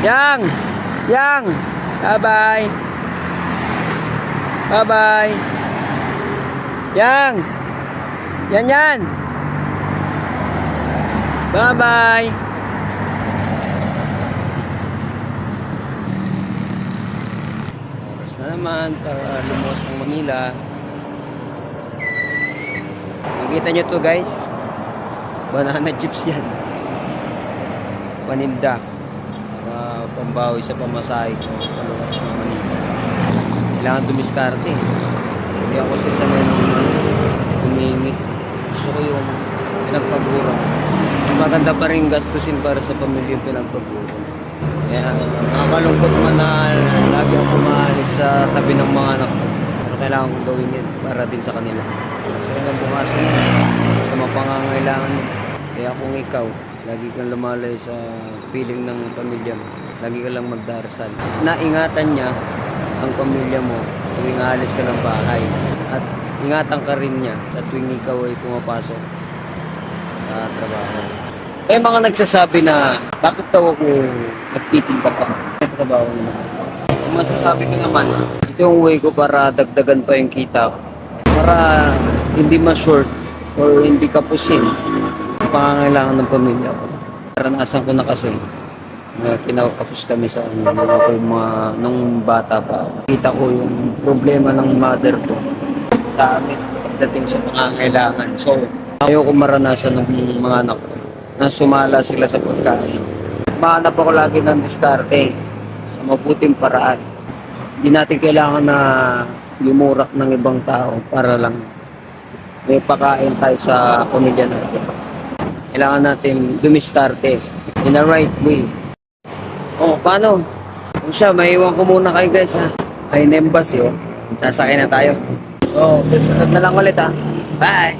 Yang! Yang! Bye-bye! Bye-bye! Yang! Yan yan! Bye-bye! Oras na naman para lumuwas ng Manila. Nakikita nyo to guys. Banana chips yan. Paninda. Para pambawi sa pamasahe ko. Paluwas ng Manila. Kailangan dumiskarte. Hindi ako sa isa na humingi. Gusto ko yung pinagpagurang. Maganda pa rin gastusin para sa pamilya yung pinagpagurang. Kaya nakakalungkot man na lagi ako maalis sa tabi ng mga anak ko. Pero kailangan kong gawin yun para din sa kanila. Kasi nga bukasan yun sa mga pangangailangan nila. Kaya kung ikaw, lagi kang lumalay sa piling ng pamilya mo, lagi ka lang magdarasal. Naingatan niya ang pamilya mo tuwing aalis ka ng bahay. At ingatan ka rin niya sa tuwing ikaw ay pumapasok sa trabaho. May mga nagsasabi na bakit daw ako nagtitinda pa sa trabaho naman. Ang masasabi ko naman, ito yung way ko para dagdagan pa yung kita ko. Para hindi ma-short or hindi kapusin ang pangangailangan ng pamilya ko. Naranasan ko na kasi na kinakapos kami sa ano, nung ako yung mga, nung bata pa. Kita ko yung problema ng mother ko sa amin pagdating sa pangangailangan. So, ayaw ko maranasan ng mga anak ko na sumala sila sa pagkain. Mahanap ako lagi ng diskarte sa mabuting paraan. Hindi natin kailangan na lumurak ng ibang tao para lang may pakain tayo sa pamilya natin. Kailangan natin dumiskarte in the right way. Oh, paano? Kung siya, maiwan ko muna kayo guys ha. Ay, Embassy oh. Sasakay na tayo. Oh, susunod na lang ulit ha. Bye!